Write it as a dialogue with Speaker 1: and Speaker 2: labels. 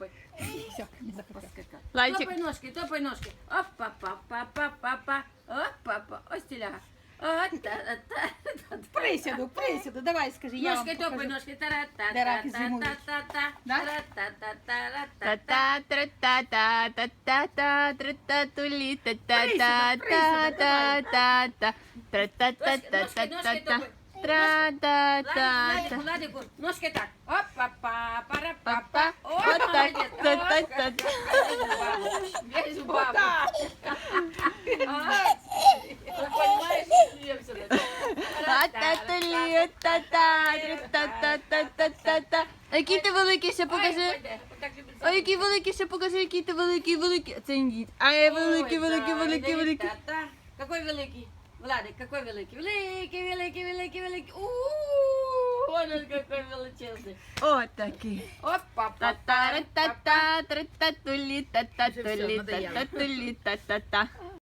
Speaker 1: топай.
Speaker 2: Все, не захотів.
Speaker 3: Лайчик.
Speaker 1: Топай ножки, топай ножки. Опа-па-па-па-па-па. Опа-па. Ось тіляга.
Speaker 2: Присяду, присяду, давай скажи, я
Speaker 1: Ножки топай, ножки. Тара-та-та-та-та-та-та.
Speaker 3: Та-та-тулі, та-та. А який ти великий, ще покажи. А який великий, ще покажи, який ти великий, великий. Це не дід. А я великий, великий, великий, великий.
Speaker 1: Какой великий? Владик, какой великий? Великий, великий, великий, великий. У-у-у, он какой величезный.
Speaker 3: О, такий. Та-та-ра-та-та, та-та-тулі,
Speaker 1: та-та-тулі,
Speaker 3: та-та-тулі, та-та-та.